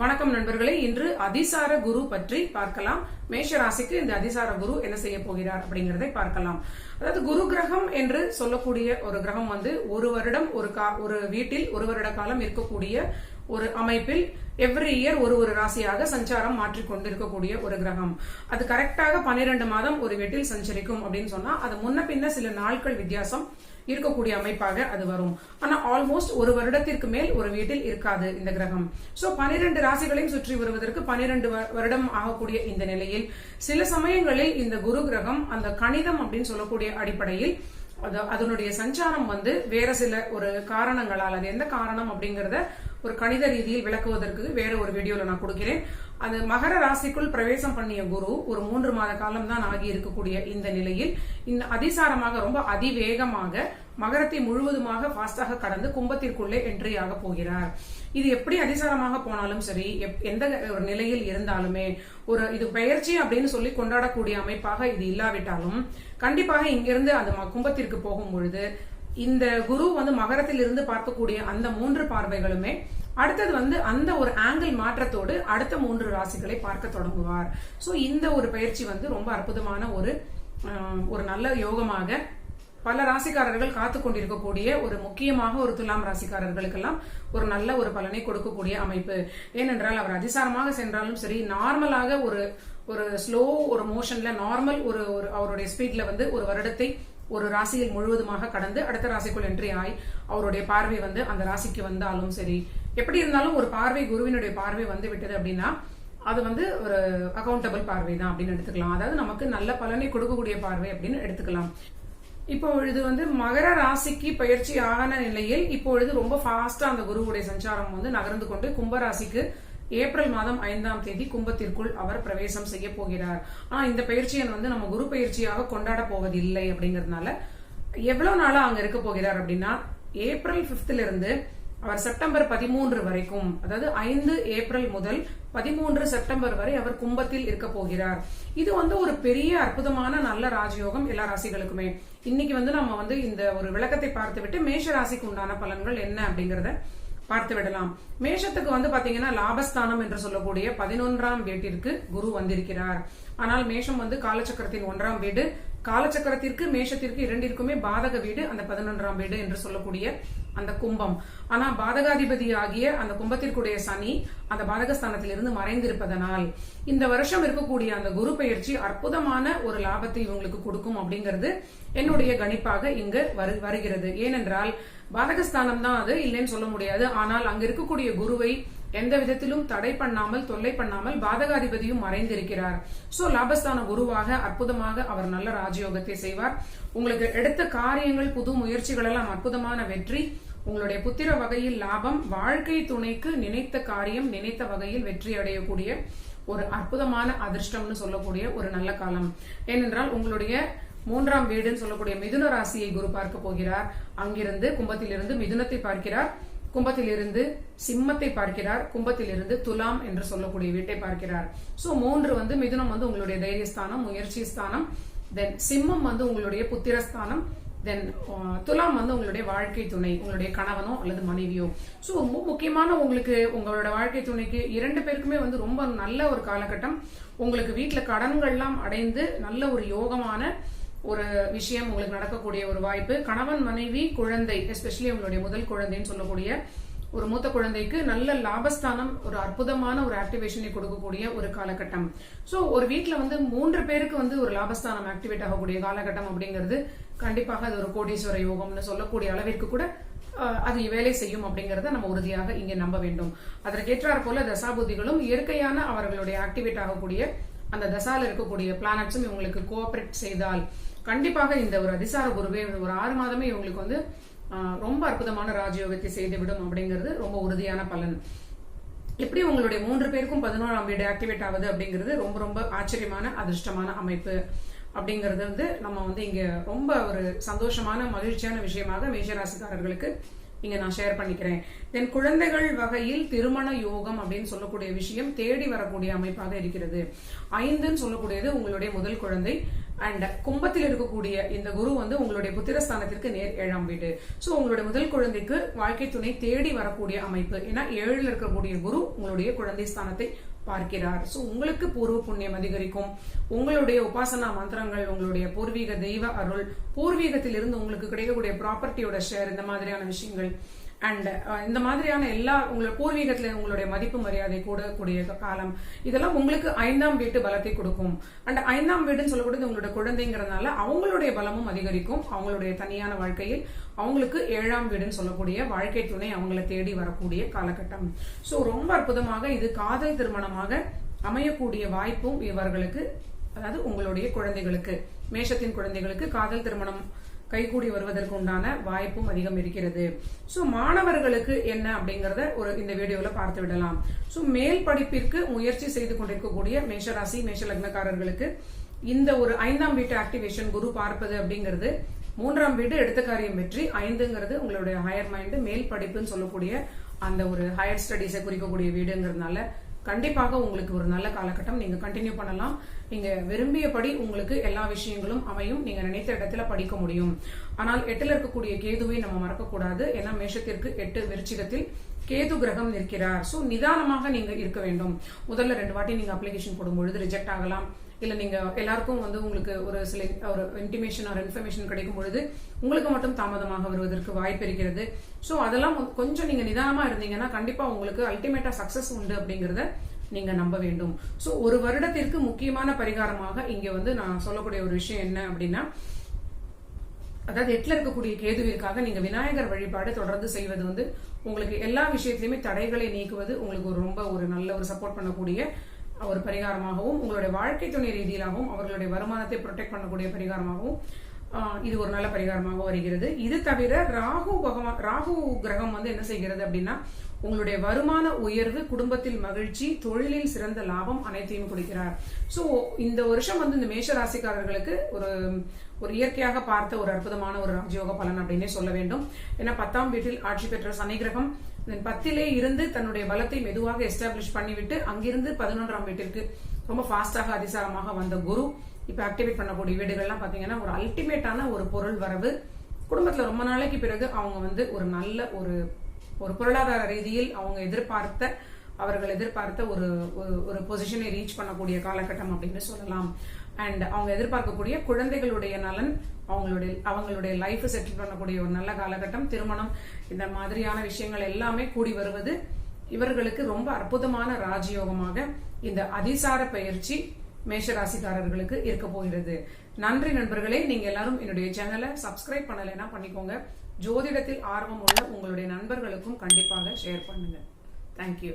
வணக்கம் நண்பர்களே இன்று அதிசார குரு பற்றி பார்க்கலாம். மேஷ ராசிக்கு இந்த அதிசார குரு என்ன செய்ய போகிறார் அப்படிங்கறதை பார்க்கலாம். அதாவது குரு கிரகம் என்று சொல்லக்கூடிய ஒரு கிரகம் வந்து ஒரு வருடம் ஒரு கா ஒரு வீட்டில் ஒரு வருட காலம் இருக்கக்கூடிய ஒரு அமைப்பில் எவ்ரி இயர் ஒரு ஒரு ராசியாக சஞ்சாரம் மாற்றிக்கொண்டு கொண்டிருக்கக்கூடிய ஒரு கிரகம். அது கரெக்டாக பன்னிரண்டு மாதம் ஒரு வீட்டில் சஞ்சரிக்கும் அப்படின்னு சொன்னா அது முன்ன பின்ன சில நாட்கள் வித்தியாசம் இருக்கக்கூடிய அமைப்பாக அது வரும். ஆனா ஆல்மோஸ்ட் ஒரு வருடத்திற்கு மேல் ஒரு வீட்டில் இருக்காது இந்த கிரகம். சோ பனிரெண்டு ராசிகளையும் சுற்றி வருவதற்கு பனிரெண்டு வருடம் ஆகக்கூடிய இந்த நிலையில் சில சமயங்களில் இந்த குரு கிரகம் அந்த கணிதம் அப்படின்னு சொல்லக்கூடிய அடிப்படையில் அது அதனுடைய சஞ்சாரம் வந்து வேற சில ஒரு காரணங்களால் அது எந்த காரணம் அப்படிங்கறத ஒரு கணித ரீதியில் விளக்குவதற்கு வேற ஒரு வீடியோல நான் கொடுக்கிறேன். அது மகர ராசிக்குள் பிரவேசம் பண்ணிய குரு ஒரு மூன்று மாத காலம் தான் ஆகி இருக்கக்கூடிய இந்த நிலையில் இந்த அதிசாரமாக ரொம்ப அதிவேகமாக மகரத்தை முழுவதுமாக ஃபாஸ்டாக கடந்து கும்பத்திற்குள்ளே என்ட்ரி ஆக போகிறார். இது எப்படி அதிசாரமாக போனாலும் சரி எந்த ஒரு நிலையில் இருந்தாலுமே ஒரு இது பயிற்சி அப்படின்னு சொல்லி கொண்டாடக்கூடிய அமைப்பாக இது இல்லாவிட்டாலும் கண்டிப்பாக இங்கிருந்து அந்த கும்பத்திற்கு போகும் பொழுது இந்த குரு வந்து மகரத்தில் இருந்து பார்க்கக்கூடிய அந்த மூன்று பார்வைகளுமே அடுத்தது வந்து அந்த ஒரு ஆங்கிள் மாற்றத்தோடு அடுத்த மூன்று ராசிகளை பார்க்க தொடங்குவார். ஸோ இந்த ஒரு பயிற்சி வந்து ரொம்ப அற்புதமான ஒரு ஒரு நல்ல யோகமாக பல ராசிக்காரர்கள் காத்து கொண்டிருக்கக்கூடிய ஒரு முக்கியமாக ஒரு துலாம் ராசிக்காரர்களுக்கெல்லாம் ஒரு நல்ல ஒரு பலனை கொடுக்கக்கூடிய அமைப்பு. ஏனென்றால் அவர் அதிசாரமாக சென்றாலும் சரி நார்மலாக ஒரு ஒரு ஸ்லோ ஒரு மோஷன்ல நார்மல் ஒரு அவருடைய ஸ்பீட்ல வந்து ஒரு வருடத்தை ஒரு ராசியில் முழுவதுமாக கடந்து அடுத்த ராசிக்குள் என்ட்ரி ஆய் அவருடைய பார்வை வந்து அந்த ராசிக்கு வந்தாலும் சரி எப்படி இருந்தாலும் ஒரு பார்வை குருவினுடைய பார்வை வந்து விட்டது அப்படின்னா அது வந்து ஒரு அக்கௌண்டபிள் பார்வை தான் அப்படின்னு எடுத்துக்கலாம். அதாவது நமக்கு நல்ல பலனை கொடுக்கக்கூடிய பார்வை அப்படின்னு எடுத்துக்கலாம். இப்போ இது வந்து மகர ராசிக்கு பயிற்சி ஆன நிலையில் இப்பொழுது ரொம்ப ஃபாஸ்டா அந்த குருவுடைய சஞ்சாரம் வந்து நகர்ந்து கொண்டு கும்பராசிக்கு ஏப்ரல் மாதம் ஐந்தாம் தேதி கும்பத்திற்குள் அவர் பிரவேசம் செய்ய போகிறார். ஆனா இந்த பயிற்சியை வந்து நம்ம குரு பயிற்சியாக கொண்டாட போவதில்லை அப்படிங்கறதுனால எவ்வளவு நாளா அங்க இருக்க போகிறார் அப்படின்னா ஏப்ரல் பிப்த்ல இருந்து அவர் செப்டம்பர் பதிமூன்று வரைக்கும் அதாவது ஐந்து ஏப்ரல் முதல் பதிமூன்று செப்டம்பர் வரை அவர் கும்பத்தில் இருக்க போகிறார். இது வந்து ஒரு பெரிய அற்புதமான நல்ல ராஜயோகம் எல்லா ராசிகளுக்குமே. இன்னைக்கு வந்து நம்ம வந்து இந்த ஒரு விளக்கத்தை பார்த்து விட்டு மேஷ ராசிக்கு உண்டான பலன்கள் என்ன அப்படிங்கறத பார்த்து விடலாம். மேஷத்துக்கு வந்து பாத்தீங்கன்னா லாபஸ்தானம் என்று சொல்லக்கூடிய பதினொன்றாம் வீட்டிற்கு குரு வந்திருக்கிறார். ஆனால் மேஷம் வந்து காலச்சக்கரத்தின் ஒன்றாம் வீடு காலச்சக்கரத்திற்கு மேஷத்திற்கு இரண்டிற்குமே பாதக வீடு அந்த பதினொன்றாம் வீடு என்று சொல்லக்கூடிய அந்த கும்பம். ஆனா பாதகாதிபதி ஆகிய அந்த கும்பத்திற்குடைய சனி அந்த பாதகஸ்தானத்திலிருந்து மறைந்திருப்பதனால் இந்த வருஷம் இருக்கக்கூடிய அந்த குரு பயிற்சி அற்புதமான ஒரு லாபத்தை இவங்களுக்கு கொடுக்கும் அப்படிங்கிறது என்னுடைய கணிப்பாக இங்கு வருகிறது. ஏனென்றால் பாதகஸ்தானம் தான் அது இல்லைன்னு சொல்ல முடியாது. ஆனால் அங்க இருக்கக்கூடிய குருவை எந்த விதத்திலும் தடை பண்ணாமல் தொல்லை பண்ணாமல் பாதகாதிபதியும் மறைந்திருக்கிறார். சோ லாபஸ்தான குருவாக அற்புதமாக அவர் நல்ல ராஜயோகத்தை செய்வார். உங்களுக்கு எடுத்த காரியங்கள் புது முயற்சிகள் எல்லாம் அற்புதமான வெற்றி. உங்களுடைய புத்திர வகையில் லாபம் வாழ்க்கை துணைக்கு நினைத்த காரியம் நினைத்த வகையில் வெற்றி அடையக்கூடிய ஒரு அற்புதமான அதிர்ஷ்டம்னு சொல்லக்கூடிய ஒரு நல்ல காலம். ஏனென்றால் உங்களுடைய மூன்றாம் வீடுன்னு சொல்லக்கூடிய மிதுன ராசியை குரு பார்க்க போகிறார். அங்கிருந்து கும்பத்திலிருந்து மிதுனத்தை பார்க்கிறார். கும்பத்திலிருந்து சிம்மத்தை பார்க்கிறார். கும்பத்திலிருந்து துலாம் என்று சொல்லக்கூடிய வீட்டை பார்க்கிறார். சோ மூன்று வந்து மிதுனம் வந்து உங்களுடைய தைரியஸ்தானம் முயற்சி ஸ்தானம் தென் சிம்மம் வந்து உங்களுடைய புத்திரஸ்தானம். தென் துலாம் வந்து உங்களுடைய வாழ்க்கை துணை உங்களுடைய கணவனோ அல்லது மனைவியோ. ஸோ ரொம்ப முக்கியமான உங்களுக்கு உங்களோட வாழ்க்கை துணைக்கு இரண்டு பேருக்குமே வந்து ரொம்ப நல்ல ஒரு காலகட்டம். உங்களுக்கு வீட்டில் கடன்கள்லாம் அடைந்து நல்ல ஒரு யோகமான ஒரு விஷயம் உங்களுக்கு நடக்கக்கூடிய ஒரு வாய்ப்பு. கணவன் மனைவி குழந்தை எஸ்பெஷலி உங்களுடைய முதல் குழந்தைன்னு சொல்லக்கூடிய ஒரு மூத்த குழந்தைக்கு நல்ல லாபஸ்தானம் ஒரு அற்புதமான ஒரு ஆக்டிவேஷனை கொடுக்கக்கூடிய ஒரு காலகட்டம். ஸோ ஒரு வீட்டில் வந்து மூன்று பேருக்கு வந்து ஒரு லாபஸ்தானம் ஆக்டிவேட் ஆகக்கூடிய காலகட்டம் அப்படிங்கிறது கண்டிப்பாக அது ஒரு கோடீஸ்வர யோகம்னு சொல்லக்கூடிய அளவிற்கு கூட அது வேலை செய்யும் அப்படிங்கறத நம்ம உறுதியாக இங்கே நம்ப வேண்டும். அதற்கேற்றாற் போல தசாபுதிகளும் இயற்கையான அவர்களுடைய ஆக்டிவேட் ஆகக்கூடிய அந்த தசால இருக்கக்கூடிய பிளானட்ஸும் இவங்களுக்கு கோஆபரேட் செய்தால் கண்டிப்பாக இந்த ஒரு அதிசார குருவே ஒரு ஆறு மாதமே இவங்களுக்கு வந்து ரொம்ப அற்புதமான ராஜயோகத்தை செய்துவிடும் அப்படிங்கிறது ரொம்ப உறுதியான பலன். எப்படி உங்களுடைய மூன்று பேருக்கும் பதினோராம் வீடு ஆக்டிவேட் ஆகுது அப்படிங்கிறது ரொம்ப ரொம்ப ஆச்சரியமான அதிர்ஷ்டமான அமைப்பு. அப்படிங்கிறது வந்து நம்ம வந்து இங்க ரொம்ப ஒரு சந்தோஷமான மகிழ்ச்சியான விஷயமாக மேஷராசிக்காரர்களுக்கு இங்க நான் ஷேர் பண்ணிக்கிறேன். தென் குழந்தைகள் வகையில் திருமண யோகம் அப்படின்னு சொல்லக்கூடிய விஷயம் தேடி வரக்கூடிய அமைப்பாக இருக்கிறது. ஐந்துன்னு சொல்லக்கூடியது உங்களுடைய முதல் குழந்தை. அண்ட் கும்பத்தில் இருக்கக்கூடிய இந்த குரு வந்து உங்களுடைய புத்திரஸ்தானத்திற்கு நேர் ஏழாம் வீடு. ஸோ உங்களுடைய முதல் குழந்தைக்கு வாழ்க்கை துணை தேடி வரக்கூடிய அமைப்பு. ஏன்னா ஏழில் இருக்கக்கூடிய குரு உங்களுடைய குழந்தை ஸ்தானத்தை பார்க்கிறார். ஸோ உங்களுக்கு பூர்வ புண்ணியம் அதிகரிக்கும். உங்களுடைய உபாசனா மந்திரங்கள் உங்களுடைய பூர்வீக தெய்வ அருள் பூர்வீகத்திலிருந்து உங்களுக்கு கிடைக்கக்கூடிய ப்ராப்பர்ட்டியோட ஷேர் இந்த மாதிரியான விஷயங்கள். அண்ட் uh, இந்த மாதிரியான எல்லா உங்களோட பூர்வீகத்தில் உங்களுடைய மதிப்பு மரியாதை கூடக்கூடிய காலம் இதெல்லாம் உங்களுக்கு ஐந்தாம் வீட்டு பலத்தை கொடுக்கும். அண்ட் ஐந்தாம் வீடுன்னு சொல்லக்கூடியது உங்களோட குழந்தைங்கிறதுனால அவங்களுடைய பலமும் அதிகரிக்கும். அவங்களுடைய தனியான வாழ்க்கையில் அவங்களுக்கு ஏழாம் வீடுன்னு சொல்லக்கூடிய வாழ்க்கை துணை அவங்கள தேடி வரக்கூடிய காலகட்டம். ஸோ ரொம்ப அற்புதமாக இது காதல் திருமணமாக அமையக்கூடிய வாய்ப்பும் இவர்களுக்கு அதாவது உங்களுடைய குழந்தைகளுக்கு மேஷத்தின் குழந்தைகளுக்கு காதல் திருமணம் கைகூடி வருவதற்கு உண்டான வாய்ப்பும் அதிகம் இருக்கிறது. ஸோ மாணவர்களுக்கு என்ன அப்படிங்கறத ஒரு இந்த வீடியோவில் பார்த்து விடலாம். ஸோ மேல் படிப்பிற்கு முயற்சி செய்து கொண்டிருக்கக்கூடிய மேஷராசி மேஷ லக்னக்காரர்களுக்கு இந்த ஒரு ஐந்தாம் வீட்டு ஆக்டிவேஷன் குரு பார்ப்பது அப்படிங்கிறது மூன்றாம் வீடு எடுத்த காரியம் வெற்றி ஐந்துங்கிறது உங்களுடைய ஹையர் மைண்ட் மேல் படிப்புன்னு சொல்லக்கூடிய அந்த ஒரு ஹையர் ஸ்டடீஸை குறிக்கக்கூடிய வீடுங்கிறதுனால கண்டிப்பாக உங்களுக்கு ஒரு நல்ல காலகட்டம். நீங்க கண்டினியூ பண்ணலாம். நீங்க விரும்பியபடி உங்களுக்கு எல்லா விஷயங்களும் அமையும். நீங்க நினைத்த இடத்துல படிக்க முடியும். ஆனால் எட்டுல இருக்கக்கூடிய கேதுவை நம்ம மறக்கக்கூடாது. ஏன்னா மேஷத்திற்கு எட்டு விருச்சிகத்தில் கேது கிரகம் நிற்கிறார். சோ நிதானமாக நீங்க இருக்க வேண்டும். முதல்ல ரெண்டு வாட்டி நீங்க அப்ளிகேஷன் போடும்பொழுது ரிஜெக்ட் ஆகலாம். இல்ல நீங்க எல்லாருக்கும் வந்து உங்களுக்கு ஒரு சில ஒரு இன்டிமேஷன் ஒரு இன்ஃபர்மேஷன் கிடைக்கும் பொழுது உங்களுக்கு மட்டும் தாமதமாக வருவதற்கு வாய்ப்பு இருக்கிறது. சோ அதெல்லாம் கொஞ்சம் நீங்க நிதானமா இருந்தீங்கன்னா கண்டிப்பா உங்களுக்கு அல்டிமேட்டா சக்சஸ் உண்டு அப்படிங்கறத நீங்க நம்ப வேண்டும். சோ ஒரு வருடத்திற்கு முக்கியமான பரிகாரமாக இங்க வந்து நான் சொல்லக்கூடிய ஒரு விஷயம் என்ன அப்படின்னா அதாவது எட்டில் இருக்கக்கூடிய கேதுவிற்காக நீங்க விநாயகர் வழிபாடு தொடர்ந்து செய்வது வந்து உங்களுக்கு எல்லா விஷயத்திலுமே தடைகளை நீக்குவது உங்களுக்கு ஒரு ரொம்ப ஒரு நல்ல ஒரு சப்போர்ட் பண்ணக்கூடிய ஒரு பரிகாரமாகவும் உங்களுடைய வாழ்க்கை துணை ரீதியிலாகவும் அவர்களுடைய வருமானத்தை ப்ரொடெக்ட் பண்ணக்கூடிய பரிகாரமாகவும் இது ஒரு நல்ல பரிகாரமாக வருகிறது. இது தவிர ராகு பகவான் ராகு கிரகம் வந்து என்ன செய்கிறது அப்படின்னா உங்களுடைய வருமான உயர்வு குடும்பத்தில் மகிழ்ச்சி தொழிலில் சிறந்த லாபம் அனைத்தையும் கொடுக்கிறார். ஸோ இந்த வருஷம் வந்து இந்த மேஷ ராசிக்காரர்களுக்கு ஒரு ஒரு இயற்கையாக பார்த்த ஒரு அற்புதமான ஒரு ராஜயோக பலன் அப்படின்னே சொல்ல வேண்டும். ஏன்னா பத்தாம் வீட்டில் ஆட்சி பெற்ற சனி கிரகம் பத்திலே இருந்து தன்னுடைய பலத்தை மெதுவாக எஸ்டாப்ளிஷ் பண்ணிவிட்டு அங்கிருந்து பதினொன்றாம் வீட்டிற்கு ரொம்ப ஃபாஸ்டாக அதிசாரமாக வந்த குரு இப்போ ஆக்டிவேட் பண்ணக்கூடிய வீடுகள்லாம் பார்த்தீங்கன்னா ஒரு அல்டிமேட்டான ஒரு பொருள் வரவு. குடும்பத்தில் ரொம்ப நாளைக்கு பிறகு அவங்க வந்து ஒரு நல்ல ஒரு ஒரு பொருளாதார ரீதியில் அவங்க எதிர்பார்த்த அவர்கள் எதிர்பார்த்த ஒரு ஒரு பொசிஷனை ரீச் பண்ணக்கூடிய காலகட்டம் அப்படின்னு சொல்லலாம். அண்ட் அவங்க எதிர்பார்க்கக்கூடிய குழந்தைகளுடைய நலன் அவங்களுடைய அவங்களுடைய லைஃப் செட்டில் பண்ணக்கூடிய ஒரு நல்ல காலகட்டம் திருமணம் இந்த மாதிரியான விஷயங்கள் எல்லாமே கூடி வருவது இவர்களுக்கு ரொம்ப அற்புதமான ராஜயோகமாக இந்த அதிசார பயிற்சி மேஷராசிக்காரர்களுக்கு இருக்க போகிறது. நன்றி நண்பர்களே நீங்க எல்லாரும் என்னுடைய சேனலை சப்ஸ்கிரைப் பண்ணலைன்னா பண்ணிக்கோங்க. ஜோதிடத்தில் ஆர்வம் உள்ள உங்களுடைய நண்பர்களுக்கும் கண்டிப்பாக ஷேர் பண்ணுங்க. தேங்க்யூ